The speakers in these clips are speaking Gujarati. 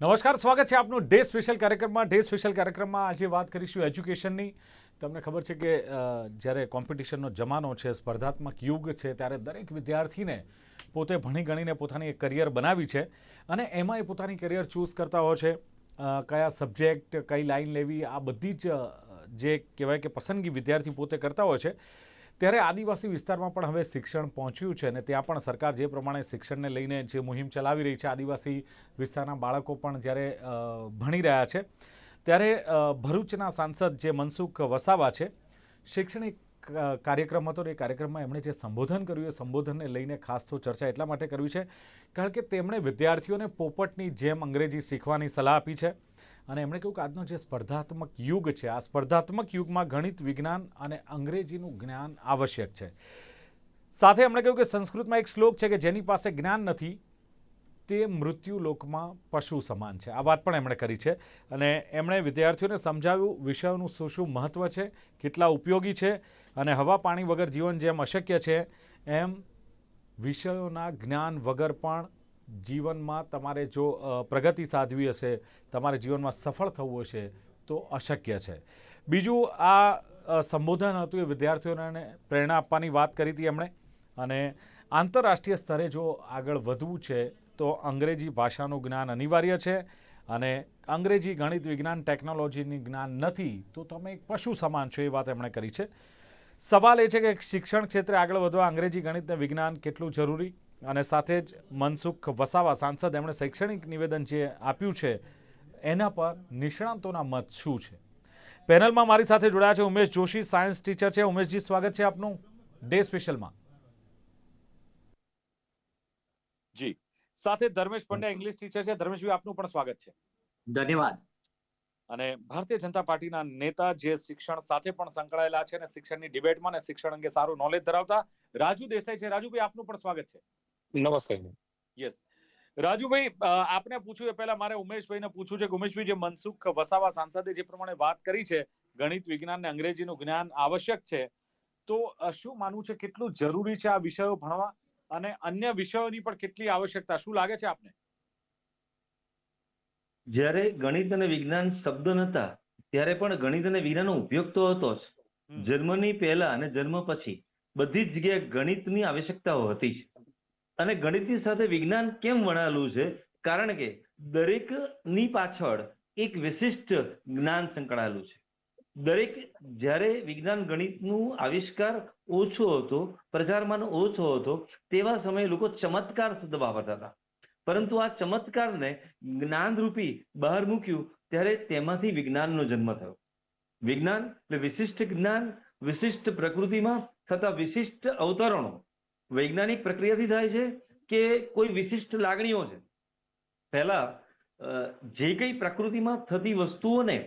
નમસ્કાર, સ્વાગત છે આપનું ડે સ્પેશિયલ કાર્યક્રમમાં. ડે સ્પેશિયલ કાર્યક્રમમાં આજે વાત કરીશું એજ્યુકેશનની. તમને ખબર છે કે જ્યારે કોમ્પિટિશનનો જમાનો છે, સ્પર્ધાત્મક યુગ છે, ત્યારે દરેક વિદ્યાર્થીને પોતે ભણી ગણીને પોતાની એક કરિયર બનાવી છે અને એમાં એ પોતાની કરિયર ચૂઝ કરતા હોય છે. કયા સબ્જેક્ટ, કઈ લાઈન લેવી, આ બધી જ જે કહેવાય કે પસંદગી વિદ્યાર્થી પોતે કરતા હોય છે. ત્યારે આદિવાસી વિસ્તારમાં પણ હવે શિક્ષણ પહોંચ્યું છે અને ત્યાં પણ સરકાર જે પ્રમાણે શિક્ષણને લઈને જે મુહિમ ચલાવી રહી છે, આદિવાસી વિસ્તારના બાળકો પણ જ્યારે ભણી રહ્યા છે, ત્યારે ભરૂચના સાંસદ જે મનસુખ વસાવા છે, શૈક્ષણિક કાર્યક્રમ હતો એ કાર્યક્રમમાં એમણે જે સંબોધન કર્યું એ સંબોધનને લઈને ખાસ તો ચર્ચા એટલા માટે કરવી છે, કારણ કે તેમણે વિદ્યાર્થીઓને પોપટની જેમ અંગ્રેજી શીખવાની સલાહ આપી છે અને એમણે કહ્યું કે આજનો જે સ્પર્ધાત્મક યુગ છે, આ સ્પર્ધાત્મક યુગમાં ગણિત, વિજ્ઞાન અને અંગ્રેજીનું જ્ઞાન આવશ્યક છે. સાથે એમણે કહ્યું કે સંસ્કૃતમાં એક શ્લોક છે કે જેની પાસે જ્ઞાન નથી, તે મૃત્યુ લોકમાં પશુ સમાન છે. આ વાત પણ એમણે કરી છે અને એમણે વિદ્યાર્થીઓને સમજાવ્યું, વિષયોનું શું શું મહત્ત્વ છે, કેટલા ઉપયોગી છે અને હવા પાણી વગર જીવન જેમ અશક્ય છે, એમ વિષયોના જ્ઞાન વગર પણ જીવનમાં તમારે જો પ્રગતિ સાધવી હશે, તમારે જીવનમાં સફળ થવું હશે, તો અશક્ય છે. બીજું આ સંબોધન હતું એ વિદ્યાર્થીઓને પ્રેરણા આપવાની વાત કરી હતી એમણે. અને આંતરરાષ્ટ્રીય સ્તરે જો આગળ વધવું છે, તો અંગ્રેજી ભાષાનું જ્ઞાન અનિવાર્ય છે. અને અંગ્રેજી ગણિત વિજ્ઞાન ટેકનોલોજીની જ્ઞાન નથી, તો તમે એક પશુ સમાન છો એ વાત એમણે કરી છે. સવાલ એ છે કે શિક્ષણ ક્ષેત્રે આગળ વધવા અંગ્રેજી ગણિત અને વિજ્ઞાન કેટલું જરૂરી? અને સાથે જ મનસુખ વસાવા સાંસદ એમણે શૈક્ષણિક નિવેદન જે આપ્યું છે એના પર નિષ્ણાંતોના મત શું છે? પેનલમાં મારી સાથે જોડાયા છે ઉમેશ જોશી સાયન્સ ટીચર છે. ઉમેશજી સ્વાગત છે આપનું ડે સ્પેશિયલમાં. જી. સાથે ધર્મેશ પંડ્યા ઇંગ્લિશ ટીચર છે. ધર્મેશભાઈ આપનું પણ સ્વાગત છે. ધન્યવાદ. અને ભારતીય જનતા પાર્ટીના નેતા જે શિક્ષણ સાથે પણ સંકળાયેલા છે અને શિક્ષણની ડિબેટમાં અને શિક્ષણ અંગે સારું નોલેજ ધરાવતા રાજુ દેસાઈ છે. રાજુભાઈ આપનું પણ સ્વાગત છે. નમસ્તે. યસ રાજુભાઈ આપને પૂછ્યું એ પહેલા મારે ઉમેશભાઈને પૂછવું છે કે ઉમેશભાઈ જે મનસુખ વસાવા સાંસદે જે પ્રમાણે વાત કરી છે ગણિત વિજ્ઞાન ને અંગ્રેજીનું જ્ઞાન આવશ્યક છે તો શું માનવું છે કેટલું જરૂરી છે આ વિષયો ભણવા? અને અન્ય વિષયોની પણ કેટલી આવશ્યકતા? શું લાગે છે આપને? જ્યારે ગણિત અને વિજ્ઞાન શબ્દ નતા ત્યારે પણ ગણિત અને વિજ્ઞાનનો ઉપયોગ તો હતો જ. જન્મની પહેલા અને જન્મ પછી બધી જ જગ્યાએ ગણિતની આવશ્યકતાઓ હતી જ. અને ગણિતની સાથે વિજ્ઞાન કેમ વણાયેલું છે? કારણ કે દરેકની પાછળ એક વિશિષ્ટ જ્ઞાન સંકળાયેલું છે. દરેક જ્યારે વિજ્ઞાન ગણિતનું આવિષ્કાર ઓછો હતો પ્રચારમાન ઓછો હતો, તેવા સમયે લોકો ચમત્કાર શબ્દ વાપરતા હતા. પરંતુ આ ચમત્કારને જ્ઞાનરૂપી બહાર મૂક્યું ત્યારે તેમાંથી વિજ્ઞાનનો જન્મ થયો. વિજ્ઞાન એટલે વિશિષ્ટ જ્ઞાન, વિશિષ્ટ પ્રકૃતિમાં થતા વિશિષ્ટ અવતરણો. વૈજ્ઞાનિક પ્રક્રિયાથી થાય છે કે કોઈ વિશિષ્ટ લાગણીઓ છે? પહેલા જે કંઈ પ્રકૃતિમાં થતી વસ્તુઓને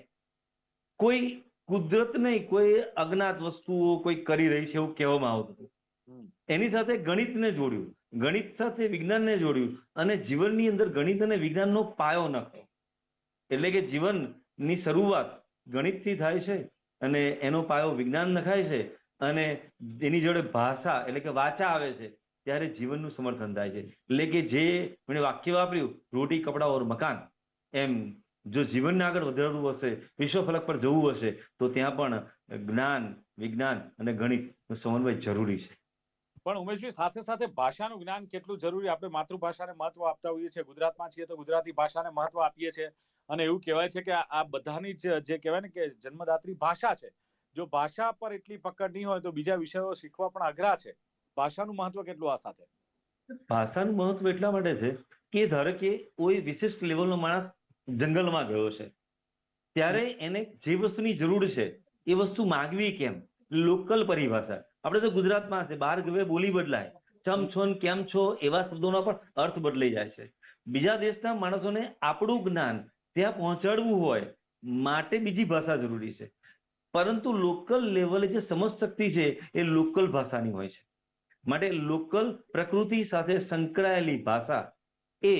કોઈ કુદરત નહીં કોઈ અજ્ઞાત વસ્તુઓ કોઈ કરી રહી છે એવું કહેવામાં આવતું હતું. એની સાથે ગણિતને જોડ્યું. ગણિત સાથે વિજ્ઞાનને જોડ્યું અને જીવનની અંદર ગણિત અને વિજ્ઞાનનો પાયો નાખ્યો. એટલે કે જીવનની શરૂઆત ગણિતથી થાય છે અને એનો પાયો વિજ્ઞાન નખાય છે અને એની જોડે ભાષા એટલે કે વાચા આવે છે, ત્યારે જીવનનું સમર્થન થાય છે. એટલે કે જે મેં વાક્ય વાપર્યું, રોટી, કપડા મકાન, એમ જો જીવનને આગળ વધારવું હશે, વિશ્વ ફલક પર જવું હશે, તો ત્યાં પણ જ્ઞાન, વિજ્ઞાન અને ગણિતનો સમન્વય જરૂરી છે. પણ ઉમેશજી, સાથે સાથે ભાષાનું જ્ઞાન કેટલું જરૂરી? આપણે માતૃભાષાને મહત્વ આપતા હોઈએ છીએ. ગુજરાતમાં છીએ તો ગુજરાતી ભાષાને મહત્વ આપીએ છીએ. અને એવું કહેવાય છે કે આ બધાની જ જે કહેવાય ને કે જન્મદાત્રી ભાષા છે જો ભાષા પર એટલી પકડ નહીં હોય તો બીજા વિષયો શીખવા પણ અઘરા છે. ભાષાનું મહત્વ કેટલું આ સાથે? ભાષાનું મહત્વ એટલા માટે છે કે ધારો કે કોઈ વિશિષ્ટ લેવલનો માણસ જંગલમાં ગયો છે. ત્યારે એને જે વસ્તુની જરૂર છે એ વસ્તુ માગવી કેમ? લોકલ પરિભાષા. આપણે તો ગુજરાતમાં છે બહાર ગવે બોલી બદલાય. ચમ છો ને કેમ છો એવા શબ્દોનો પણ અર્થ બદલાઈ જાય છે. બીજા દેશના માણસોને આપણું જ્ઞાન ત્યાં પહોંચાડવું હોય માટે બીજી ભાષા જરૂરી છે. પરંતુ લોકલ લેવલે જે સમજ છે, એ લોકલ ભાષાની હોય છે. માટે લોકલ પ્રકૃતિ સાથે સંકળાયેલી ભાષા એ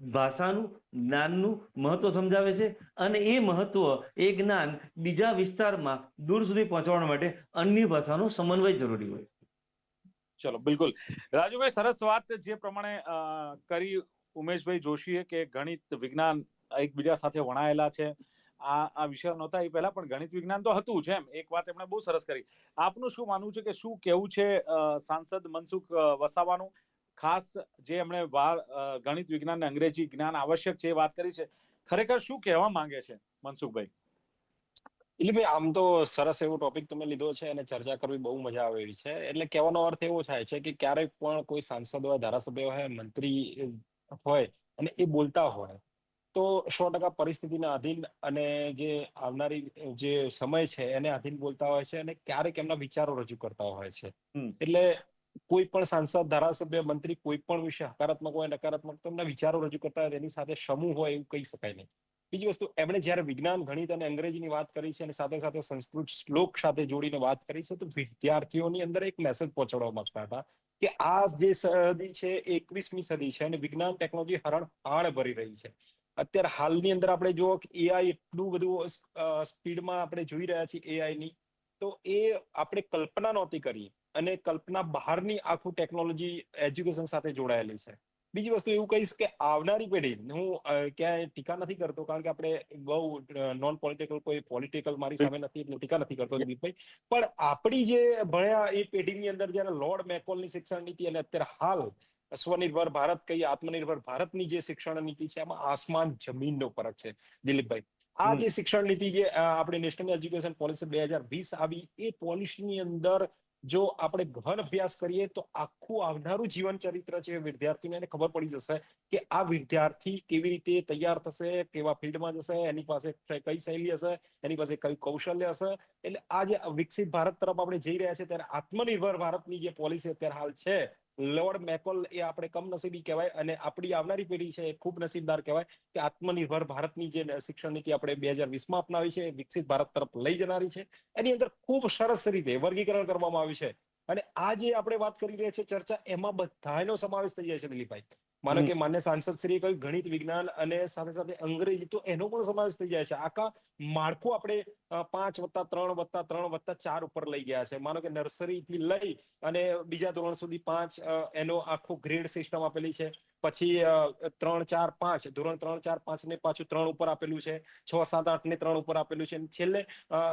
ભાષાનું જ્ઞાનનું મહત્વ સમજાવે છે અને એ મહત્વ, એ જ્ઞાન બીજા વિસ્તારમાં દૂર સુધી પહોંચાડવા માટે અન્ય ભાષાનો સમન્વય જરૂરી હોય ચલો, બિલકુલ. રાજુભાઈ, સરસ વાત જે પ્રમાણે કરી ઉમેશભાઈ જોશીએ કે ગણિત, વિજ્ઞાન એકબીજા સાથે વણાયેલા છે. આ આ વિષય નહોતા એ પહેલા, પણ ગણિત વિજ્ઞાન તો હતું જ એમ. એક વાત એમણે બહુ સરસ કરી. આપનું શું માનવું છે કે શું કેવું છે સાંસદ મનસુખ વસાવાનું? ખાસ જે એમણે ગણિત વિજ્ઞાન અને અંગ્રેજી જ્ઞાન આવશ્યક છે એ વાત કરી છે. ખરેખર શું કહેવા માંગે છે મનસુખભાઈ? એટલે ભાઈ, આમ તો સરસ એવો ટોપિક તમે લીધો છે અને ચર્ચા કરવી બહુ મજા આવે એવી છે. એટલે કહેવાનો અર્થ એવો થાય છે કે ક્યારેક પણ કોઈ સાંસદ હોય, ધારાસભ્ય હોય, મંત્રી હોય અને એ બોલતા હોય તો સો ટકા પરિસ્થિતિના આધીન અને જે આવનારી જે સમય છે એને આધીન બોલતા હોય છે અને ક્યારેક એમના વિચારો રજૂ કરતા હોય છે. એટલે કોઈ પણ સાંસદ ધારાસભ્ય મંત્રી કોઈ પણ વિશે હકારાત્મક હોય નકારાત્મક તો એમના વિચારો રજૂ કરતા હોય એની સાથે સમૂહ હોય એવું કહી શકાય નહીં. બીજી વસ્તુ એમણે જ્યારે વિજ્ઞાન ગણિત અને અંગ્રેજીની વાત કરી છે અને સાથે સાથે સંસ્કૃત શ્લોક સાથે જોડીને વાત કરી છે તો વિદ્યાર્થીઓની અંદર એક મેસેજ પહોંચાડવા માંગતા હતા કે આ જે સદી છે એકવીસમી સદી છે અને વિજ્ઞાન ટેકનોલોજી હરણ હાણ ભરી રહી છે. અત્યારે હાલની અંદર આપણે જો એઆઈ એટલું બધું સ્પીડમાં આપણે જોઈ રહ્યા છીએ એઆઈ ની, તો એ આપણે કલ્પના નહોતી કરી અને કલ્પના બહારની આખું ટેકનોલોજી એજ્યુકેશન સાથે જોડાયેલી છે. બીજી વસ્તુ એવું કહીશ કે આવનારી પેઢી હું ક્યાંય ટીકા નથી કરતો, કારણ કે આપણે બહુ નોન પોલિટિકલ કોઈ પોલિટિકલ મારી સામે નથી, એટલે ટીકા નથી કરતો દિલીપભાઈ. પણ આપણી જે ભણ્યા એ પેઢીની અંદર જયારે લોર્ડ મેકોલની શિક્ષણ નીતિ અને અત્યારે હાલ સ્વનિર્ભર ભારત કહીએ આત્મનિર્ભર ભારતની જે શિક્ષણ નીતિ છે એમાં આસમાન જમીનનો ફરક છે દિલીપભાઈ. આ જે શિક્ષણ નીતિ જે આપણે નેશનલ એજ્યુકેશન પોલિસી બે હજાર વીસ આવી એ પોલિસીની અંદર જો આપણે ઘન અભ્યાસ કરીએ તો આખું આવનારું જીવન ચરિત્ર છે વિદ્યાર્થીને એને ખબર પડી જશે કે આ વિદ્યાર્થી કેવી રીતે તૈયાર થશે કેવા ફિલ્ડમાં જશે એની પાસે કઈ શૈલી હશે એની પાસે કઈ કૌશલ્ય હશે. એટલે આ જે વિકસિત ભારત તરફ આપણે જઈ રહ્યા છે ત્યારે આત્મનિર્ભર ભારતની જે પોલિસી અત્યારે હાલ છે લોર્ડ મેકોલ એ આપણે કમનસીબી કહેવાય અને આપણી આવનારી પેઢી છે એ ખૂબ નસીબદાર કહેવાય કે આત્મનિર્ભર ભારતની જે શિક્ષણ નીતિ આપણે બે હજાર વીસમાં અપનાવી છે વિકસિત ભારત તરફ લઈ જનારી છે. એની અંદર ખૂબ સરસ રીતે વર્ગીકરણ કરવામાં આવ્યું છે. અને આ જે આપણે વાત કરી રહ્યા છે ચર્ચા, એમાં બધાનો સમાવેશ થઈ જાય છે દિલીપભાઈ. માનો કે માન્ય સાંસદ શ્રી કહ્યું ગણિત વિજ્ઞાન અને સાથે સાથે અંગ્રેજી તો એનો પણ સમાવેશ થઈ જાય છે. આખા માળખું આપણે પાંચ વત્તા ત્રણ વત્તા ત્રણ વત્તા ચાર ઉપર લઈ ગયા છે. માનો કે નર્સરી થી લઈ અને બીજા ધોરણ સુધી પાંચ એનો આખો ગ્રેડ સિસ્ટમ આપેલી છે. પછી ત્રણ ચાર પાંચ ધોરણ ત્રણ ચાર પાંચ ને પાછું ત્રણ ઉપર આપેલું છે. છ સાત આઠ ને ત્રણ ઉપર આપેલું છે. અને છેલ્લે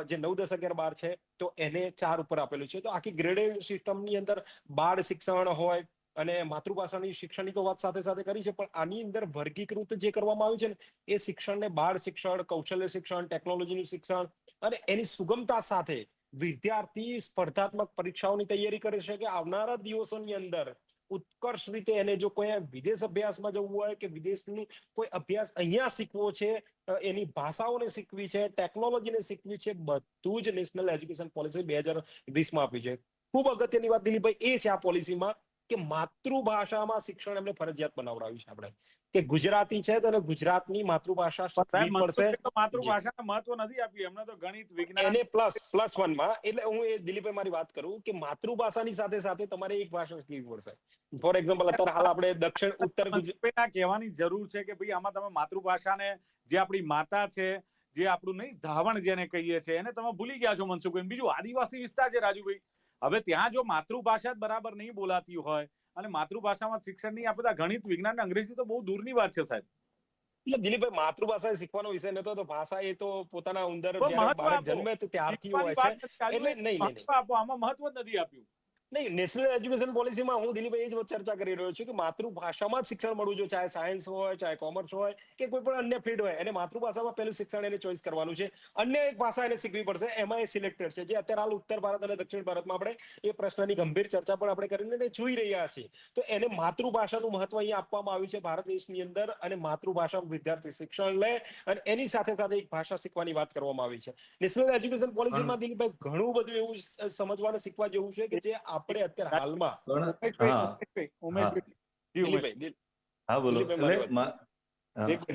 જે નવ દસ અગિયાર બાર છે તો એને ચાર ઉપર આપેલું છે. તો આખી ગ્રેડેડ સિસ્ટમની અંદર બાળ શિક્ષણ હોય અને માતૃભાષાની શિક્ષણની તો વાત સાથે સાથે કરી છે, પણ આની અંદર વર્ગીકૃત જે કરવામાં આવ્યું છે ને, એ શિક્ષણને બાળ શિક્ષણ, કૌશલ્ય શિક્ષણ ટેકનોલોજીનું શિક્ષણ અને એની સુગમતા સાથે વિદ્યાર્થી સ્પર્ધાત્મક પરીક્ષાઓની તૈયારી કરી શકે આવનારા દિવસોની અંદર ઉત્કર્ષ રીતે એને જો કોઈ વિદેશ અભ્યાસમાં જવું હોય કે વિદેશની કોઈ અભ્યાસ અહીંયા શીખવો છે એની ભાષાઓને શીખવી છે ટેકનોલોજીને શીખવી છે, બધું જ નેશનલ એજ્યુકેશન પોલિસી બે હજાર વીસમાં આપી છે. ખૂબ અગત્યની વાત દિલીપભાઈ એ છે આ પોલિસીમાં કે માતૃભાષામાં શિક્ષણ એમને ફરજિયાત બનાવડાવ્યું છે આપણે. કે ગુજરાતી છે તો ગુજરાતની માતૃભાષા માતૃભાષાને મહત્વ નથી આપ્યું. એમને તો ગણિત વિજ્ઞાન. એને પ્લસ પ્લસ વનમાં એટલે હું એ દિલીપભાઈ મારી વાત કરું કે માતૃભાષાની સાથે સાથે તમારે એક ભાષા શીખવી પડશે. ફોર એક્ઝામ્પલ અત્યારે હાલ આપણે દક્ષિણ ઉત્તર ગુજરાત કહેવાની જરૂર છે કે ભાઈ આમાં તમે માતૃભાષાને જે આપણી માતા છે જે આપણું નહીં ધાવણ જેને કહીએ છીએ એને તમે ભૂલી ગયા છો મનસુખભાઈ. બીજું આદિવાસી વિસ્તાર છે રાજુભાઈ. હવે ત્યાં જો માતૃભાષા જ બરાબર નહીં બોલાતી હોય અને માતૃભાષામાં શિક્ષણની આ બધા ગણિત વિજ્ઞાન અંગ્રેજી તો બહુ દૂરની વાત છે સાહેબ. એટલે દિલીપભાઈ માતૃભાષા શીખવાનો વિષય નતો તો ભાષા એ તો પોતાના ઉંદર મહત્વ જન્મે ત્યારથી હોય છે. એટલે નહીં, નહીં, નહીં. આપો. આમાં મહત્વ નથી આપ્યું. નહીં નેશનલ એજ્યુકેશન પોલિસીમાં હું દિલીપભાઈ એ જ ચર્ચા કરી રહ્યો છું કે માતૃભાષામાં જ શિક્ષણ મળવું જોઈએ ચાહે સાયન્સ હોય ચાહે કોમર્સ હોય કે કોઈ પણ અન્ય ફિલ્ડ હોય. એને માતૃભાષામાં પહેલું શિક્ષણ એને ચોઈસ કરવાનું છે. અન્ય એક ભાષા એને શીખવી પડશે એમાં એ સિલેક્ટેડ છે. જે અત્યારે હાલ ઉત્તર ભારત અને દક્ષિણ ભારતમાં આપણે એ પ્રશ્નની ગંભીર ચર્ચા પણ આપણે કરીને જોઈ રહ્યા છીએ. તો એને માતૃભાષાનું મહત્વ અહીંયા આપવામાં આવ્યું છે ભારત દેશની અંદર અને માતૃભાષા વિદ્યાર્થી શિક્ષણ લે અને એની સાથે સાથે એક ભાષા શીખવાની વાત કરવામાં આવી છે. નેશનલ એજ્યુકેશન પોલિસીમાં દિલીપભાઈ ઘણું બધું એવું સમજવાનું શીખવા જેવું છે કે જે આપણે અત્યારે હાલમાં પણ હા. બોલો.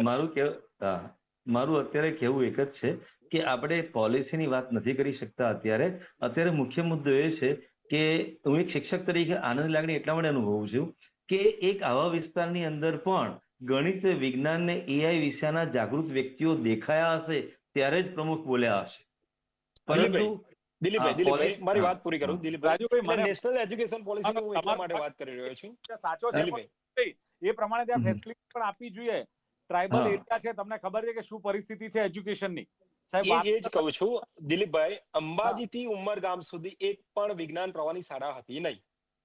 મારી કેવું મારું અત્યારે કેવું એક જ છે કે આપણે પોલિસીની વાત નથી કરી શકતા અત્યારે. અત્યારે મુખ્ય મુદ્દો એ છે કે હું એક શિક્ષક તરીકે આનંદ લાગણી એટલા માટે અનુભવું છું કે એક આવા વિસ્તારની અંદર પણ ગણિત વિજ્ઞાન ને એઆઈ વિષયના જાગૃત વ્યક્તિઓ દેખાયા હશે ત્યારે જ પ્રમુખ બોલ્યા હશે. પરંતુ દિલીપભાઈ દિલીપભાઈ મારી વાત પૂરી કરું. દિલીપભાઈ મને- નેશનલ એજ્યુકેશન પોલિસી હું એટલા માટે વાત કરી રહ્યો છું. સાચો દિલીપભાઈ. એ પ્રમાણે ત્યાં ફેસિલિટી પણ આપવી જોઈએ. ટ્રાઇબલ એરિયા છે તમને ખબર છે કે શું પરિસ્થિતિ છે એજ્યુકેશનની સાહેબ એ જ કહું છું દિલીપભાઈ અંબાજી થી ઉમરગામ સુધી એક પણ વિજ્ઞાન પ્રવાહની શાળા હતી નહીં.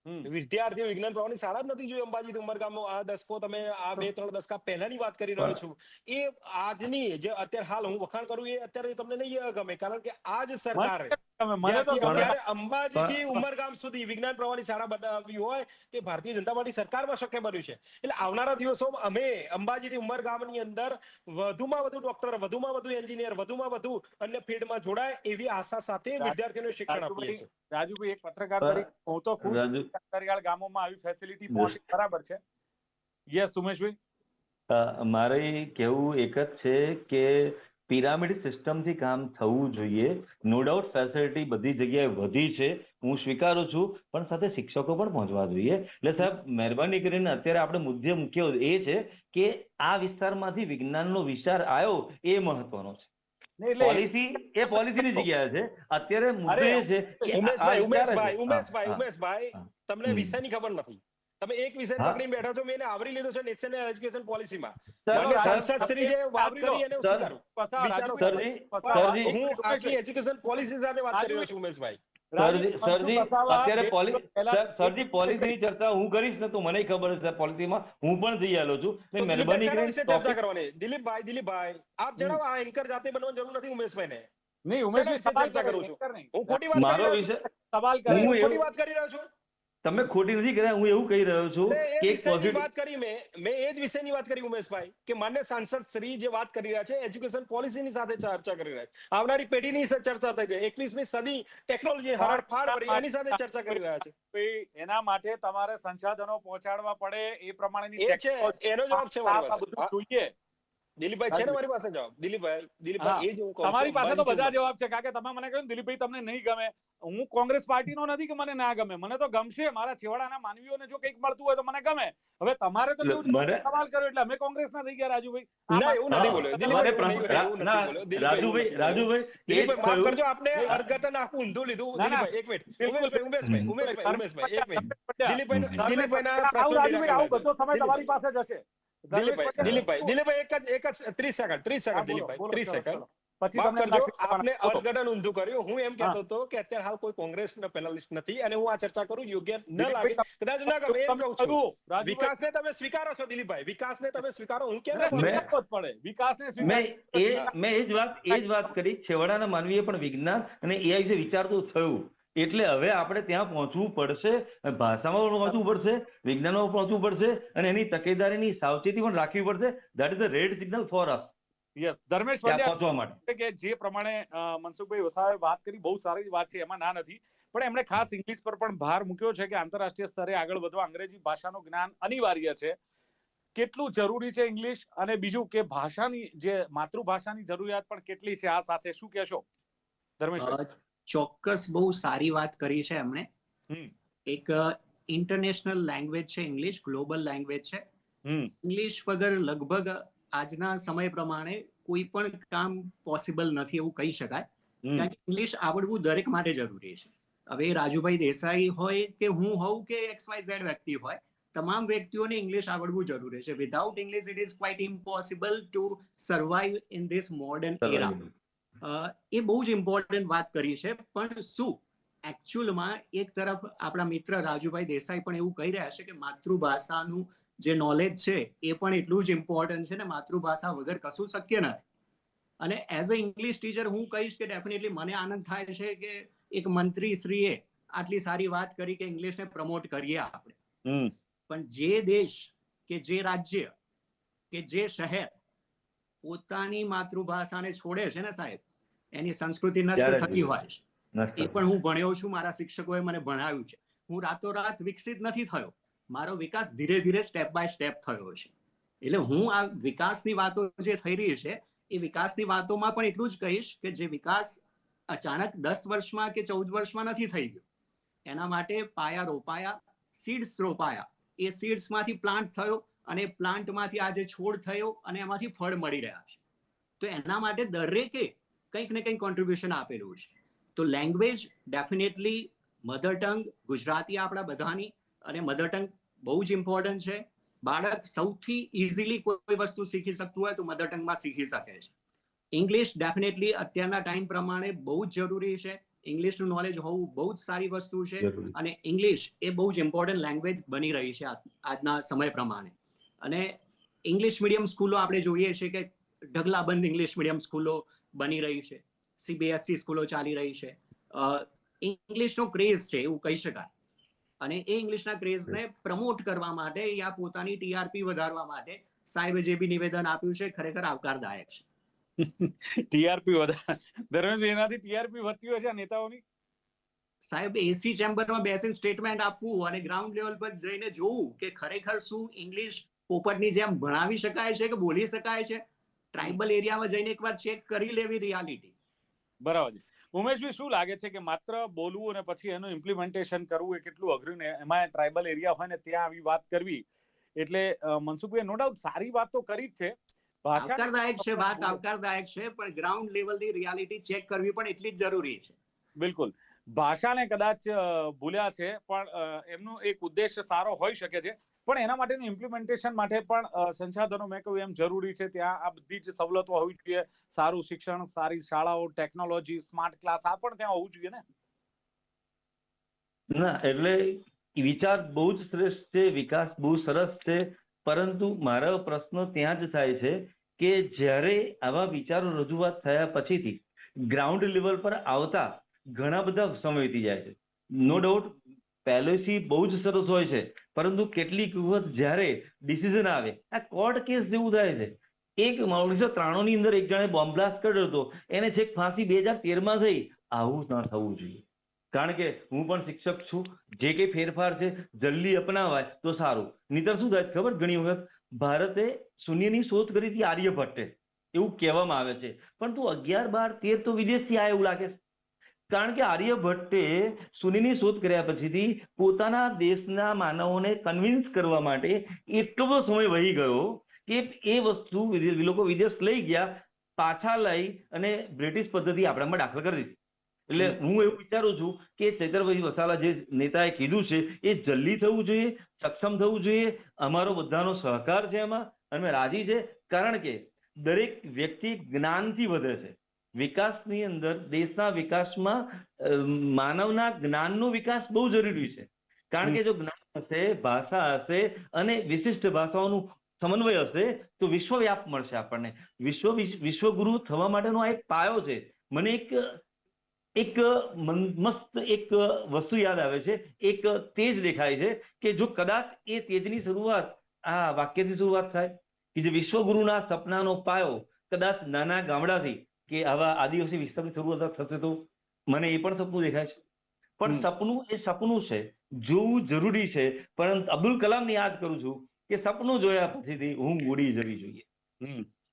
હમ. વિદ્યાર્થીઓ વિજ્ઞાન પ્રવાહની શાળા જ નથી જોઈ અંબાજી થી ઉમરગામનો આ દસકો તમે આ બે ત્રણ દસકા પહેલાની વાત કરી રહ્યો છું. એ આજની જે અત્યારે હાલ હું વખાણ કરું એ અત્યારે તમને નહીં ગમે કારણ કે આ જ સરકારે તમે મને તો જ્યારથી ગમે. અત્યારે અંબાજી થી પણ- ઉમરગામ સુધી વિજ્ઞાન પ્રવાહની શાળા બનાવી હોય તે ભારતીય જનતા પાર્ટી સરકારમાં શક્ય બન્યું છે. એટલે આવનારા દિવસોમાં અમે અંબાજી થી ઉમરગામની અંદર વધુમાં વધુ ડોક્ટર વધુમાં વધુ એન્જિનિયર વધુમાં વધુ અન્ય ફિલ્ડમાં જોડાય એવી આશા સાથે વિદ્યાર્થીઓને શિક્ષણ આપીએ છીએ. રાજુભાઈ એક પત્રકાર તરીકે હું. તો ખુશ અંતરિયાળ ગામોમાં આવી ફેસિલિટી પહોંચી બરાબર છે. યસ સુમેશભાઈ મારે કેવું એક જ છે કે પિરામિડ સિસ્ટમથી કામ થવું જોઈએ. નો ડાઉટ ફેસિલિટી બધી જગ્યાએ વધી છે. હું સ્વીકારું છું પણ સાથે શિક્ષકો પણ પહોંચવા જોઈએ. એટલે સાહેબ મહેરબાની કરીને અત્યારે આપણે મુદ્દે મુખ્ય એ છે કે આ વિસ્તારમાંથી વિજ્ઞાનનો વિચાર આવ્યો એ મહત્વનો છે. પોલિસી એ પોલિસીની જગ્યા છે. અત્યારે મુદ્દો એ છે ઉમેશભાઈ ઉમેશભાઈ ઉમેશભાઈ તમને. વિષયની ખબર નથી. તમે એક વિષય. પકડીને બેઠા છો મેં એને આવરી લીધો છે નેશનલ એજ્યુકેશન પોલિસીમાં સર, સંસદ શ્રી જે વાત કરી એને વિચારો સરજી, સરજી. હું આખી એજ્યુકેશન પોલિસી સાથે વાત કરી રહ્યો છું ઉમેશભાઈ. સરજી અત્યારે સરજી પોલિસીની ચર્ચા હું કરીશ ને તો મને ખબર છે પોલિસીમાં. હું પણ જઈ આવેલો છું. એટલે મહેરબાની કરીને ચર્ચા કરવાની. દિલીપભાઈ દિલીપભાઈ આપ જણાવો આ એન્કર જાતે બનવાની જરૂર નથી ઉમેશભાઈને. નહીં ઉમેશભાઈ ચર્ચા કરું છું? હું ખોટી વાત કરી મારો રહ્યો છું. સવાલ નહીં, હું હું ખોટી વાત કરી રહ્યો છું. તમે ખોટી નથી કર્યા હું એવું કહી રહ્યો છું કે એક પોઝિટિવ વાત કરી મેં મેં એ જ વિષયની વાત કરી ઉમેશભાઈ કે માન્ય સાંસદ શ્રી જે વાત કરી રહ્યા છે એજ્યુકેશન પોલિસીની સાથે ચર્ચા કરી રહ્યા છે. આવનારી પેઢીની સાથે ચર્ચા થઈ રહી એકવીસમી સદી ટેકનોલોજી હરણફાળ ભરી એની સાથે ચર્ચા કરી રહ્યા છે. એના માટે તમારે સંસાધનો પહોંચાડવા પડે એ પ્રમાણેની એનો જવાબ છે જોઈએ. દિલીપભાઈ છે ને મારી પાસે જવાબ? દિલીપભાઈ દિલીપભાઈ એ જ હું કહું તમારી પાસે તો બધા જવાબ. છે કારણ કે તમે મને કહ્યું દિલીપભાઈ તમને નહીં ગમે. હું કોંગ્રેસ પાર્ટીનો નથી કે મને ના ગમે. મને તો ગમશે. મારા છેવાડાના માનવીઓને જો કંઈક મળતું હોય તો મને ગમે. હવે તમારે તો છે? મને સવાલ કર્યો એટલે અમે કોંગ્રેસના થઈ ગયા રાજુભાઈ. ના એવું નથી બોલ્યો. દિલીપભાઈ ના, રાજુભાઈ રાજુભાઈ દિલીપભાઈ માફ કરજો આપને અર્ગતન આખું ઊંધું લીધું. ના, ના. દિલીપભાઈ એક મિનિટ. ઉમેશભાઈ ઉમેશભાઈ ઉમેશભાઈ ઉમેશભાઈ એક મિનિટ. દિલીપભાઈ દિલીપભાઈના પ્રશ્નો આવું બધો સમય તમારી પાસે જ હશે દિલીપભાઈ દિલીપભાઈ દિલીપભાઈ એક જ એક જ 30 સેકન્ડ ત્રીસ સેકન્ડ દિલીપભાઈ ત્રીસ સેકન્ડ. પછી તમને કરજો આપને અર્થઘટન ઊંધું કર્યું. હું એમ કહેતો હતો કે અત્યારે હાલ કોઈ કોંગ્રેસનો પેનલિસ્ટ નથી અને હું આ ચર્ચા કરું યોગ્ય ન લાગે. કદાચ ના ગમે એમ તમે કહું છું. વિકાસને તમે સ્વીકારો છો દિલીપભાઈ. વિકાસને તમે સ્વીકારો હું કેમ ના મેં- સ્વીકારવો પડે. વિકાસને સ્વીકાર- મેં એ મેં એ જ વાત એ જ વાત કરી. છેવાડાના માનવીએ પણ વિજ્ઞાન અને એઆઈ વિશે વિચારતું થયું. એટલે હવે આપણે ત્યાં પહોંચવું પડશે ભાષામાં પણ પહોંચવું પડશે વિજ્ઞાનમાં પહોંચવું પડશે અને એની તકેદારીની સાવચેતી પણ રાખવી પડશે. That is a red signal for us yes Dharmesh પહોંચવા માટે. કે જે પ્રમાણે મનસુખભાઈ વસાવે વાત કરી બહુ સારી વાત છે એમાં ના નથી. પણ એમણે ખાસ ઇંગ્લિશ પર પણ ભાર મૂક્યો છે કે આંતરરાષ્ટ્રીય સ્તરે આગળ વધવા અંગ્રેજી ભાષાનું જ્ઞાન અનિવાર્ય છે. કેટલું જરૂરી છે ઇંગ્લિશ અને બીજું કે ભાષાની જે માતૃભાષાની જરૂરિયાત પણ કેટલી છે? આ સાથે શું કહેશો? ધર્મેશ ચોક્કસ બહુ સારી વાત કરી છે એમણે. એક ઇન્ટરનેશનલ લેંગ્વેજ છે ઇંગ્લિશ ગ્લોબલ લેંગ્વેજ છે. ઇંગ્લિશ વગર લગભગ આજના સમય પ્રમાણે કોઈ પણ કામ પોસિબલ નથી એવું કહી શકાય. કારણ કે ઇંગ્લિશ આવડવું દરેક માટે જરૂરી છે. હવે રાજુભાઈ દેસાઈ હોય કે હું હોઉં કે એક્સ વાય ઝેડ વ્યક્તિ હોય તમામ વ્યક્તિઓને ઇંગ્લિશ આવડવું જરૂરી છે. Without English it is quite impossible to survive in this modern era એ બહુ જ ઇમ્પોર્ટન્ટ વાત કરી છે. પણ શું? એકચ્યુઅલમાં એક તરફ આપણા મિત્ર રાજુભાઈ દેસાઈ પણ એવું કહી રહ્યા છે કે માતૃભાષાનું જે નોલેજ છે એ પણ એટલું જ ઇમ્પોર્ટન્ટ છે ને માતૃભાષા વગર કશું શક્ય નથી. અને એઝ અ ઇંગ્લિશ ટીચર હું કહીશ કે ડેફિનેટલી મને આનંદ થાય છે કે એક મંત્રી શ્રીએ આટલી સારી વાત કરી કે ઇંગ્લિશને પ્રમોટ કરીએ આપણે. પણ જે દેશ કે જે રાજ્ય કે જે શહેર પોતાની માતૃભાષાને છોડે છે ને સાહેબ એની સંસ્કૃતિ નષ્ટ થતી હોય એ પણ હું ભણ્યો છું મારા શિક્ષકોએ મને ભણાવ્યું છે. હું રાતોરાત વિકસિત નથી થયો. મારો વિકાસ ધીરે ધીરે સ્ટેપ બાય સ્ટેપ થયો છે. એટલે હું આ વિકાસની વાતો જે થઈ રહી છે એ વિકાસની વાતોમાં પણ એટલું જ કહીશ કે જે વિકાસ અચાનક દસ વર્ષમાં કે ચૌદ વર્ષમાં નથી થઈ ગયો. એના માટે પાયા રોપાયા સીડ્સ રોપાયા. એ સીડ્સમાંથી માંથી પ્લાન્ટ થયો અને પ્લાન્ટમાંથી આજે છોડ થયો અને એમાંથી ફળ મળી રહ્યા છે. તો એના માટે દરેકે કંઈક ને કંઈક કોન્ટ્રીબ્યુશન આપેલું છે. તો language definitely mother tongue Gujarati આપણા બધાની અને મધર ટંગ બહુ જ ઇમ્પોર્ટન્ટ છે. બાળક સૌથી ઇઝીલી કોઈ વસ્તુ શીખી શકતું હોય તો મધર ટંગમાં શીખી શકે છે. ઇંગ્લિશ ડેફિનેટલી અત્યારના ટાઈમ પ્રમાણે બહુ જ જરૂરી છે. ઇંગ્લિશનું નોલેજ હોવું બહુ જ સારી વસ્તુ છે અને ઇંગ્લિશ એ બહુ જ ઇમ્પોર્ટન્ટ લેંગ્વેજ બની રહી છે આજના સમય પ્રમાણે. અને ઇંગ્લિશ મીડિયમ સ્કૂલો આપણે જોઈએ છે કે ઢગલાબંધ ઇંગ્લિશ મીડિયમ સ્કૂલો બની રહી છે. સીબીએસસી સ્કૂલો ચાલી રહી છે. અ, ઇંગ્લિશનો ક્રેઝ છે એવું કહી શકાય. અને એ ઇંગ્લિશના ક્રેઝને પ્રમોટ કરવા માટે યા પોતાની ટીઆરપી વધારવા માટે સાહેબે જે બી નિવેદન આપ્યું છે ખરેખર આવકારદાયક છે. ટીઆરપી વધારે ધર્મેન્દ્ર એનાથી ટીઆરપી વધતી હોય છે નેતાઓની? સાહેબ એસી ચેમ્બરમાં બેસીને સ્ટેટમેન્ટ આપવું અને ગ્રાઉન્ડ લેવલ પર જઈને જોવું કે ખરેખર શું ઇંગ્લિશ પોપટની જેમ ભણાવી શકાય છે કે બોલી શકાય છે? ટ્રાઇબલ એરિયામાં જઈને એકવાર ચેક કરી લેવી રિયાલિટી બરાબર ઉમેશભાઈ શું લાગે છે કે માત્ર બોલવું અને પછી એનું ઇમ્પ્લિમેન્ટેશન કરવું એ કેટલું અઘરું ને એમાં ટ્રાઇબલ એરિયા હોય ને ત્યાં આવી વાત કરવી? એટલે મનસુખભાઈ નો ડાઉટ સારી વાત તો કરી જ છે. આવકારદાયક છે વાત આવકારદાયક છે પણ ગ્રાઉન્ડ લેવલની રિયાલિટી ચેક કરવી પણ એટલી જ જરૂરી છે. બિલકુલ. ભાષાને કદાચ ભૂલ્યા છે પણ એમનો એક ઉદ્દેશ સારો હોઈ શકે છે. પણ એના માટેનું ઇમ્પ્લિમેન્ટેશન માટે પણ સંસાધનો મેં કહ્યું એમ જરૂરી છે. ત્યાં આ બધી જ સવલતો હોવી જોઈએ. સારું શિક્ષણ, સારી શાળાઓ ટેકનોલોજી સ્માર્ટ ક્લાસ આ પણ ત્યાં હોવું જોઈએ ને? ના, એટલે વિચાર બહુ જ શ્રેષ્ઠ છે, વિકાસ બહુ સરસ છે. પરંતુ મારો પ્રશ્ન ત્યાં જ થાય છે કે જ્યારે આવા વિચારો રજૂઆત થયા પછીથી ગ્રાઉન્ડ લેવલ પર આવતા ઘણા બધા સમય વીતી જાય છે. નો ડાઉટ પેલેસી બહુ જ સરસ હોય છે. પરંતુ કેટલીક વખત જ્યારે ડિસિઝન આવે, આ કોર્ટ કેસ જેવું થાય છે. એક ઓગણીસો ત્રાણું ની અંદર એક જણે બોમ્બ બ્લાસ્ટ કર્યો હતો. એને છેક ફાંસી બે હજાર તેરમાં થઈ. આવું ના થવું જોઈએ. કારણ કે હું પણ શિક્ષક છું. જે કંઈ ફેરફાર છે, જલ્દી અપનાવાય તો સારું. નહીતર શું થાય? ખબર ઘણી વખત? ભારતે શૂન્યની શોધ કરી હતી આર્યભટ્ટે. એવું કહેવામાં આવે છે. પણ તું અગિયાર, બાર, તેર તો વિદેશથી આયા એવું લાગે છે. કારણ કે આર્યભટ્ટે શૂન્યની શોધ કર્યા પછીથી પોતાના દેશના માનવોને કન્વિન્સ કરવા માટે એટલો બધો સમય વહી ગયો કે એ વસ્તુ લોકો વિદેશ લઈ ગયા પાછા લઈ અને બ્રિટિશ પદ્ધતિ આપણામાં દાખલ કરી દીધી. એટલે હું એવું વિચારું છું કે ચૈતરભાઈ વસાલા જે નેતાએ કીધું છે એ જલ્દી થવું જોઈએ સક્ષમ થવું જોઈએ અમારો બધાનો સહકાર છે એમાં અને રાજી છે. કારણ કે દરેક વ્યક્તિ જ્ઞાનથી વધે છે. વિકાસની અંદર દેશના વિકાસમાં માનવના જ્ઞાનનો વિકાસ બહુ જરૂરી છે. કારણ કે જો જ્ઞાન હશે, ભાષા હશે અને વિશિષ્ટ ભાષાઓનું સમન્વય હશે, તો વિશ્વવ્યાપ મળશે આપણને. વિશ્વ વિશ્વગુરુ થવા માટેનો આ એક પાયો છે. મને એક એક મસ્ત એક વસ્તુ યાદ આવે છે. એક તેજ દેખાય છે કે જો કદાચ એ તેજની શરૂઆત, આ વાક્યથી શરૂઆત થાય કે જે વિશ્વગુરુના સપનાનો પાયો કદાચ નાના ગામડાથી કે આવા આદિવાસી વિસ્તારની શરૂઆત થશે તો મને એ પણ સપનું દેખાય છે. પણ સપનું એ સપનું છે જોવું જરૂરી છે. પરંતુ અબ્દુલ કલામને યાદ કરું છું કે સપનું જોયા પછીથી ઊંઘ ઉડી જવી જોઈએ.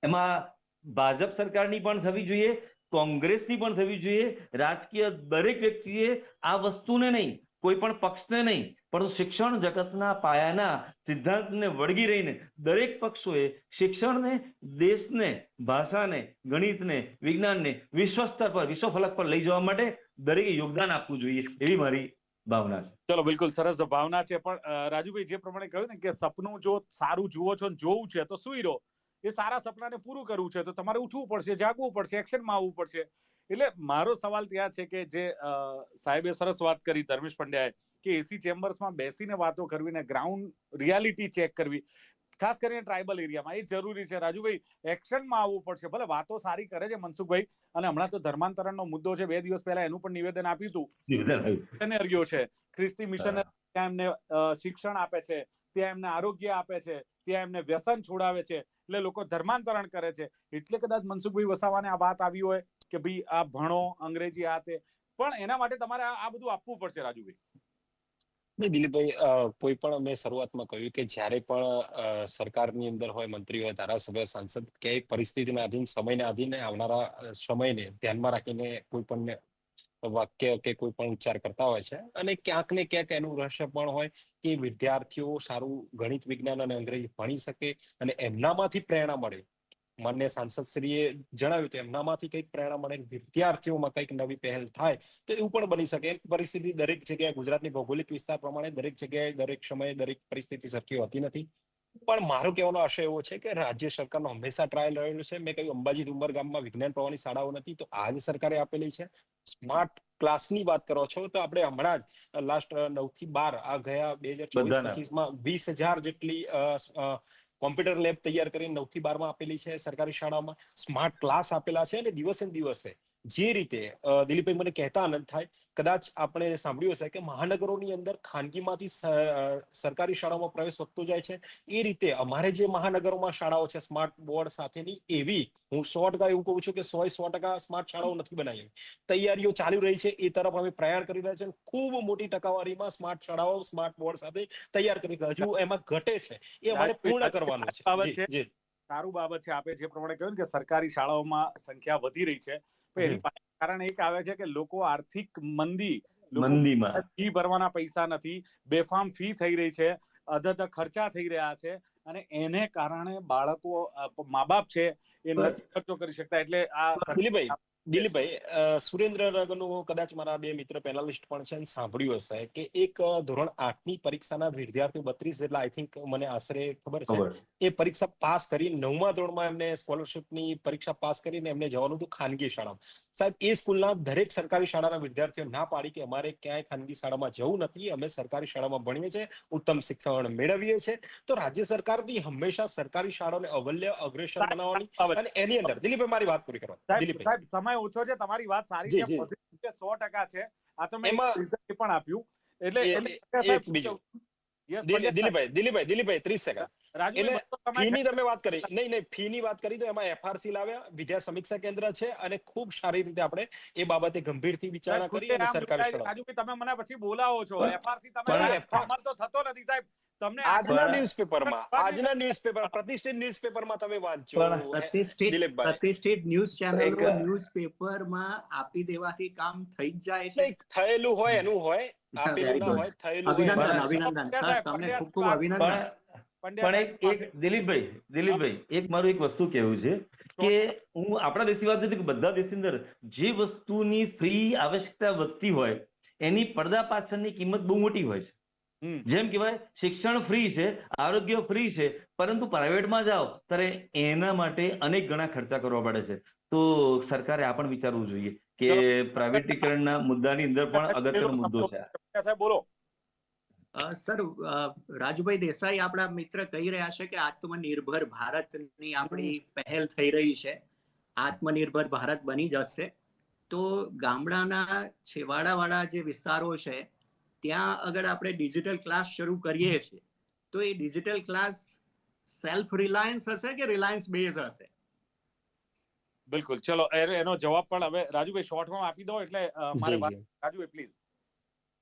એમાં ભાજપ સરકારની પણ થવી જોઈએ કોંગ્રેસની પણ થવી જોઈએ. રાજકીય દરેક વ્યક્તિએ આ વસ્તુને નહીં કોઈ પણ પક્ષને નહીં પરંતુ શિક્ષણ જગતના પાયાના સિદ્ધાંતને વળગી રહીને દરેક પક્ષોએ શિક્ષણને, દેશને, ભાષાને, ગણિતને, વિજ્ઞાનને વિશ્વ સ્તર પર વિશ્વ ફલક પર લઈ જવા માટે દરેકે યોગદાન આપવું જોઈએ એવી મારી ભાવના છે. ચલો, બિલકુલ સરસ ભાવના છે. પણ રાજુભાઈ, જે પ્રમાણે કહ્યું ને કે સપનું જો સારું જુઓ છો જોવું છે, તો સુઈ રહો. એ સારા સપનાને પૂરું કરવું છે, તો તમારે ઉઠવું પડશે, જાગવું પડશે, એક્શનમાં આવવું પડશે. એટલે મારો સવાલ ત્યાં છે કે જે સાહેબે સરસ વાત કરી ધર્મેશ પંડ્યાએ કે એસી ચેમ્બર્સમાં બેસીને વાતો કરવી ને ગ્રાઉન્ડ રિયાલિટી ચેક કરવી ખાસ કરીને ટ્રાઇબલ એરિયામાં એ જરૂરી છે. રાજુભાઈ એક્શનમાં આવવું પડશે. ભલે વાતો સારી કરે છે મનસુખભાઈ અને હમણાં તો ધર્માંતરણનો મુદ્દો છે બે દિવસ પહેલા એનું પણ નિવેદન આપ્યું હતું. મિશનરીઓ છે. ખ્રિસ્તી મિશન ત્યાં એમને શિક્ષણ આપે છે ત્યાં એમને આરોગ્ય આપે છે ત્યાં એમને વ્યસન છોડાવે છે. એટલે લોકો ધર્માંતરણ કરે છે. એટલે કદાચ મનસુખભાઈ વસાવાને આ વાત આવી હોય. કે ભાઈ આ ભણો, અંગ્રેજી આ તે પણ એના માટે તમારે આ બધું આપવું પડશે, રાજુભાઈ. નહીં, દિલીપભાઈ કોઈ પણ મેં શરૂઆતમાં કહ્યું કે જ્યારે પણ સરકારની અંદર હોય, મંત્રી હોય, ધારાસભ્ય, સાંસદ, ક્યાંય પરિસ્થિતિના આધીન, સમયને આધીન આવનારા સમયને ધ્યાનમાં રાખીને કોઈ પણ વાક્ય કે કોઈ પણ ઉચ્ચાર કરતા હોય છે. અને ક્યાંક ને ક્યાંક એનું રહસ્ય પણ હોય કે વિદ્યાર્થીઓ સારું ગણિત, વિજ્ઞાન અને અંગ્રેજી ભણી શકે અને એમનામાંથી પ્રેરણા મળે. માન્ય સાંસદશ્રીએ જણાવ્યું તો એમનામાંથી કંઈક પ્રેરણા મળે વિદ્યાર્થીઓમાં કંઈક નવી પહેલ થાય તો એવું પણ બની શકે. પરિસ્થિતિ દરેક જગ્યાએ ગુજરાતની ભૌગોલિક વિસ્તાર પ્રમાણે દરેક જગ્યાએ દરેક સમયે દરેક પરિસ્થિતિ સરખી હોતી નથી. પણ મારો કહેવાનો આશય એવો છે કે રાજ્ય સરકારનો હંમેશા ટ્રાયલ રહેલો છે. મેં કહ્યું અંબાજી ઉંબર ગામમાં વિજ્ઞાન પ્રવાહની શાળાઓ નથી તો આજ સરકારે આપેલી છે. સ્માર્ટ ક્લાસની વાત કરો છો તો આપણે હમણાં જ લાસ્ટ નવથી બાર આ ગયા બે હજાર ચોવીસ. પચીસમાં વીસ હજાર જેટલી કોમ્પ્યુટર લેબ તૈયાર કરીને નવથી બારમાં આપેલી છે સરકારી શાળામાં. સ્માર્ટ ક્લાસ આપેલા છે અને દિવસે ને દિવસે જે રીતે દિલીપભાઈ મને કહેતા આનંદ થાય. કદાચ આપણે સાંભળ્યું હશે કે મહાનગરોની અંદર ખાનગીમાંથી સરકારી શાળાઓમાં પ્રવેશ વધતો જાય છે. એ રીતે અમારે જે મહાનગરોમાં શાળાઓ છે સ્માર્ટ બોર્ડ સાથેની એવી હું સો ટકા એવું કહું છું કે સો સો ટકા સ્માર્ટ શાળાઓ નથી બનાવી. તૈયારીઓ ચાલુ રહી છે એ તરફ અમે પ્રયાણ કરી રહ્યા છે ખૂબ મોટી ટકાવારીમાં સ્માર્ટ શાળાઓ સ્માર્ટ બોર્ડ સાથે તૈયાર કરી હજુ એમાં ઘટે છે. એ અમારે પૂર્ણ કરવાનું છે. સારું બાબત છે. આપે જે પ્રમાણે કહ્યું કે સરકારી શાળાઓમાં સંખ્યા વધી રહી છે. એની કારણ એક આવે છે કે લોકો આર્થિક મંદી મંદીમાં. ફી ભરવાના પૈસા નથી બેફામ ફી થઈ રહી છે અધધ ખર્ચા થઈ રહ્યા છે અને એને કારણે બાળકો મા બાપ છે એ નથી ખર્ચો કરી શકતા. એટલે આ દિલીપભાઈ દિલીપભાઈ સુરેન્દ્રનગરનું કદાચ મારા બે મિત્ર પેનલિસ્ટ પણ છે અને સાંભળ્યું હશે કે એક ધોરણ આઠની પરીક્ષાના વિદ્યાર્થીઓ બત્રીસ જેટલા આઈ થિંક મને આશરે ખબર છે. એ પરીક્ષા પાસ કરી નવમા ધોરણમાં એમને સ્કોલરશિપની પરીક્ષા પાસ કરીને એમને જવાનું હતું ખાનગી શાળામાં. સાહેબ એ સ્કૂલના દરેક સરકારી શાળાના વિદ્યાર્થીઓ ના પાડી કે અમારે ક્યાંય ખાનગી શાળામાં જવું નથી અમે સરકારી શાળામાં ભણીએ છીએ ઉત્તમ શિક્ષણ મેળવીએ છીએ. તો રાજ્ય સરકારની હંમેશા સરકારી શાળાઓને અવલ્ય અગ્રેસર બનાવવાની અને એની અંદર દિલીપભાઈ મારી વાત પૂરી કરવા સાહેબ દિલીપભાઈ. સાહેબ સમય ઓછો છે તમારી વાત સારી છે સો ટકા છે. આ તો મેં પણ આપ્યું. એટલે દિલીપભાઈ દિલીપભાઈ દિલીપભાઈ ત્રીસ સેકન્ડ. ફીની તમે વાત કરી. નહીં નહીં ફીની વાત કરી તો એમાં એફઆરસી લાવ્યા વિદ્યા સમીક્ષા કેન્દ્ર છે અને ખૂબ સારી રીતે આપણે એ બાબતે ગંભીરથી વિચારણા કરી અને સરકારી તમે મને પછી બોલાવો છો. એફઆરસી તમે અમલ તો થતો નથી સાહેબ. તમને આજના ન્યૂઝપેપરમાં આજના ન્યૂઝપેપર પ્રતિષ્ઠિત ન્યૂઝપેપરમાં તમે વાંચો પ્રતિષ્ઠિત પ્રતિષ્ઠિત ન્યૂઝ ચેનલ ન્યૂઝપેપરમાં આપી દેવાથી કામ થઈ જાય છે. થયેલું હોય એનું હોય આપેલું ના હોય થયેલું અભિનંદન અભિનંદન. સર તમને ખૂબ ખૂબ અભિનંદન. પણ એક એક દિલીપભાઈ દિલીપભાઈ એક મારું એક વસ્તુ કહેવું છે કે હું આપણા દેશની વાત નથી કે બધા દેશની અંદર જે વસ્તુની ફ્રી આવશ્યકતા વધતી હોય એની પડદા પાછળની કિંમત બહુ મોટી હોય છે. જેમ કેવાય શિક્ષણ ફ્રી છે આરોગ્ય ફ્રી છે પરંતુ પ્રાઇવેટમાં જાઓ ત્યારે એના માટે અનેક ગણા ખર્ચા કરવા પડે છે. તો સરકારે આ પણ વિચારવું જોઈએ કે પ્રાઇવેટીકરણના મુદ્દાની અંદર પણ અગત્યનો મુદ્દો છે. સાહેબ બોલો. અ, સર રાજુભાઈ દેસાઈ આપણા મિત્ર કહી રહ્યા છે કે આત્મનિર્ભર ભારતની આપણી પહેલ થઈ રહી છે. આત્મનિર્ભર ભારત બની જશે. તો ગામડાના છેવાડાવાળા જે વિસ્તારો છે ત્યાં અગર આપણે ડિજિટલ ક્લાસ શરૂ કરીએ છીએ તો એ ડિજિટલ ક્લાસ સેલ્ફ રિલાયન્સ હશે કે રિલાયન્સ બેઝ હશે? બિલકુલ. ચલો એનો જવાબ પણ હવે રાજુભાઈ શોર્ટમાં આપી દો એટલે મારે. રાજુભાઈ પ્લીઝ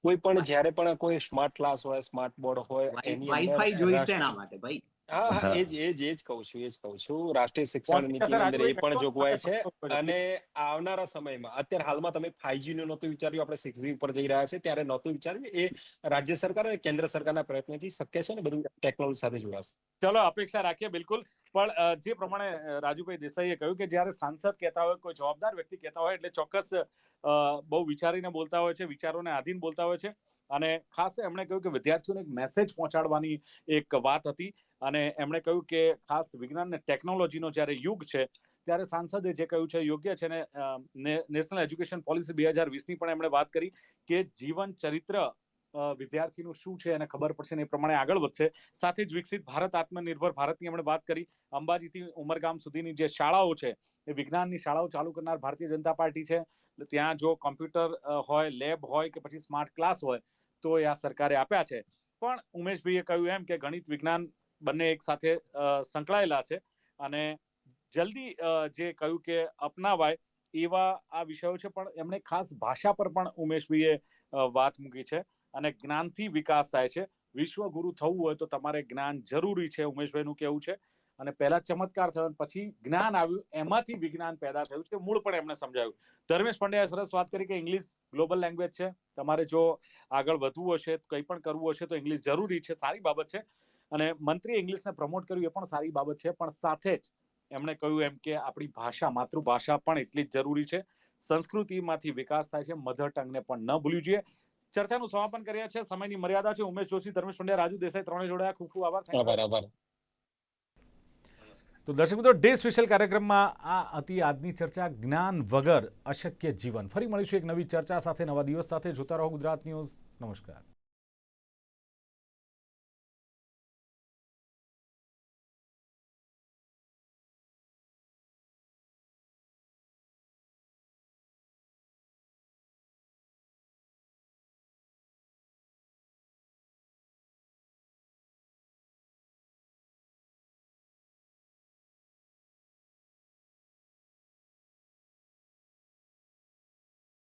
કોઈ પણ જ્યારે પણ કોઈ સ્માર્ટ ક્લાસ હોય સ્માર્ટ બોર્ડ હોય એની અંદર વાઈફાઈ જોઈશે એના માટે ભાઈ. હા. એ જ એ જ એ જ કહું છું એ જ કહું છું. રાષ્ટ્રીય શિક્ષણ નીતિની અંદર એ પણ જોગવાઈ છે અને આવનારા સમયમાં અત્યારે હાલમાં તમે ફાઈવજી નું નહોતું વિચાર્યું આપણે સિક્સ જી ઉપર જઈ રહ્યા છે ત્યારે નહોતું વિચાર્યું. એ રાજ્ય સરકાર અને કેન્દ્ર સરકારના પ્રયત્નથી શક્ય છે ને બધું ટેકનોલોજી સાથે જોડાશે. ચલો અપેક્ષા રાખીએ બિલકુલ. પણ જે પ્રમાણે રાજુભાઈ દેસાઈએ કહ્યું કે જ્યારે સાંસદ કહેતા હોય કોઈ જવાબદાર વ્યક્તિ કહેતા હોય એટલે ચોક્કસ બહુ વિચારીને બોલતા હોય છે વિચારોને આધીન બોલતા હોય છે. અને ખાસ એમણે કહ્યું કે વિદ્યાર્થીઓને એક મેસેજ પહોંચાડવાની એક વાત હતી. અને એમણે કહ્યું કે ખાસ વિજ્ઞાન અને ટેકનોલોજીનો જ્યારે યુગ છે, ત્યારે સાંસદે જે કહ્યું છે, યોગ્ય છે ને નેશનલ એજ્યુકેશન પોલિસી બે હજાર વીસની પણ એમણે વાત કરી કે જીવન ચરિત્ર વિદ્યાર્થીનું શું છે એને ખબર પડશે એ પ્રમાણે આગળ વધશે. સાથે જ વિકસિત ભારત, આત્મનિર્ભર ભારતની એમણે વાત કરી. અંબાજીથી ઉમરગામ સુધીની જે શાળાઓ છે, એ વિજ્ઞાનની શાળાઓ ચાલુ કરનાર ભારતીય જનતા પાર્ટી છે. ત્યાં જો કોમ્પ્યુટર હોય, લેબ હોય કે પછી સ્માર્ટ ક્લાસ હોય તો એ આ સરકારે આપ્યા છે. પણ ઉમેશભાઈએ કહ્યું એમ કે ગણિત વિજ્ઞાન બંને એક સાથે સંકળાયેલા છે અને જલ્દી જે કહ્યું કે અપનાવાય એવા આ વિષયો છે, પણ એમણે ખાસ ભાષા પર પણ ઉમેશભાઈએ વાત મૂકી છે અને જ્ઞાનથી વિકાસ થાય છે. વિશ્વગુરુ થવું હોય તો તમારે જ્ઞાન જરૂરી છે. ઉમેશભાઈનું કેવું છે? અને પહેલા ચમત્કાર થયો પછી જ્ઞાન આવ્યું. એમાંથી વિજ્ઞાન પેદા થયું છે મૂળ પણ એમને સમજાવ્યું ધર્મેશ પંડ્યાએ સરસ વાત કરી કે ઇંગ્લિશ ગ્લોબલ લેંગ્વેજ છે. તમારે જો આગળ વધવું હશે, કંઈ પણ કરવું હશે, તો ઇંગ્લિશ જરૂરી છે, સારી બાબત છે. અને મંત્રીએ ઇંગ્લિશને પ્રમોટ કર્યું, એ પણ સારી બાબત છે, પણ સાથે જ એમણે કહ્યું એમ કે આપણી ભાષા, માતૃભાષા પણ એટલી જ જરૂરી છે. સંસ્કૃતિમાંથી વિકાસ થાય છે, મધર ટંગને પણ ન ભૂલવી જોઈએ. ચર્ચાનું સમાપન કર્યા છે સમયની મર્યાદા છે. ઉમેશ જોશી, ધર્મેશ પંડ્યા, રાજુ દેસાઈ ત્રણે જોડાયા. ખૂબ ખૂબ આભાર. આભાર આભાર. તો દર્શક મિત્રો, ડે સ્પેશિયલ કાર્યક્રમમાં આ હતી આજની ચર્ચા જ્ઞાન વગર અશક્ય જીવન. ફરી મળીશું એક નવી ચર્ચા સાથે, નવા દિવસ સાથે. જોતા રહો ગુજરાત ન્યૂઝ. નમસ્કાર.